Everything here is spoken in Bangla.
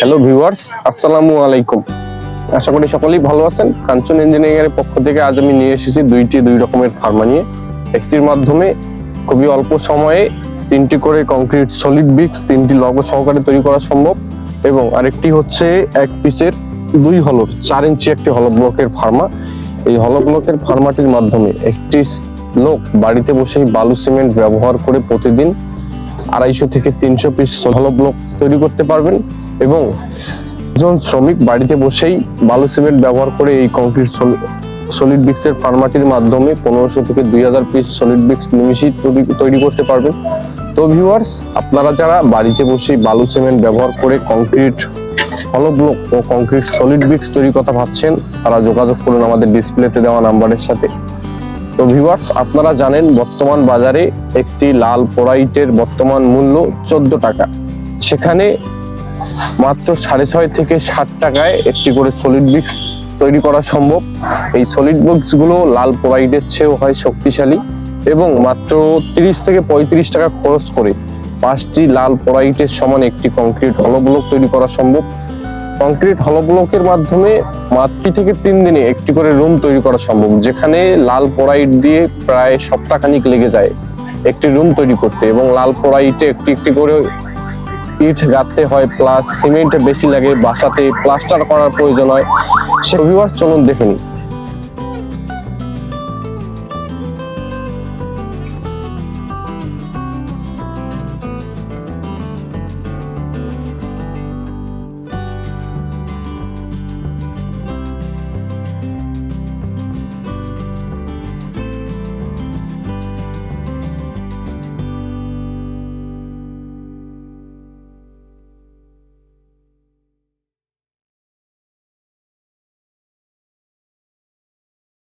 হ্যালো ভিউয়ার্স আসসালামু আলাইকুম। আশা করি সকলেই ভালো আছেন। কাঞ্চন ইঞ্জিনিয়ারিং এর পক্ষ থেকে আজ আমি নিয়ে এসেছি দুইটি, দুই রকমের ফার্মা নিয়ে। একটির মাধ্যমে খুবই অল্প সময়ে তিনটি করে কংক্রিট সলিড ব্রিক্স তিনটি লগো সহকারে তৈরি করা সম্ভব। এবং আরেকটি হচ্ছে এক পিচের দুই হলর চার ইঞ্চি একটি হল ব্লকের ফার্মা এই হল ব্লকের ফার্মাটির মাধ্যমে একটি লোক বাড়িতে বসেই বালু সিমেন্ট ব্যবহার করে প্রতিদিন আড়াইশো থেকে তিনশো পিস হল ব্লক তৈরি করতে পারবেন এবং একজন শ্রমিক বাড়িতে বসেই বালু সিমেন্ট ব্যবহার করে এই কংক্রিট সলিড ব্রিক্সের ফার্মাটির মাধ্যমে পনেরোশো থেকে দুই হাজার পিস সলিড ব্রিক্স নিমিশই তৈরি- করতে পারবেন। তো ভিউয়ার্স আপনারা যারা বাড়িতে বসেই বালু সিমেন্ট ব্যবহার করে কংক্রিট হলো ব্লক ও কংক্রিট সলিড ব্রিক্স তৈরির কথা ভাবছেন, তারা যোগাযোগ করুন আমাদের ডিসপ্লেতে দেওয়া নাম্বারের সাথে। তো ভিউয়ার্স, আপনারা জানেন বর্তমান বাজারে একটি লাল পোড়াইটের বর্তমান মূল্য চোদ্দ টাকা। সেখানে মাত্র সাড়ে ছয় থেকে ষাট টাকায় একটি করে সলিড ব্রিক্স তৈরি করা সম্ভব। এই সলিড ব্রিক্সগুলো লাল পোড়াইটের চেয়েও হয় শক্তিশালী এবং মাত্র তিরিশ থেকে পঁয়ত্রিশ টাকা খরচ করে পাঁচটি লাল পোড়াইটের সমান একটি কংক্রিট হলব্লক তৈরি করা সম্ভব। কংক্রিট হলব্লকের মাধ্যমে মাত্র থেকে তিন দিনে একটি করে রুম তৈরি করা সম্ভব, যেখানে লাল পোড়াইট দিয়ে প্রায় সপ্তাহখানিক লেগে যায় একটি রুম তৈরি করতে এবং লাল পোড়াইটে একটি একটি করে ইট গাঁথতে হয় প্লাস সিমেন্ট বেশি লাগে, বাসাতে প্লাস্টার করার প্রয়োজন হয়। সে চলুন দেখে নিই।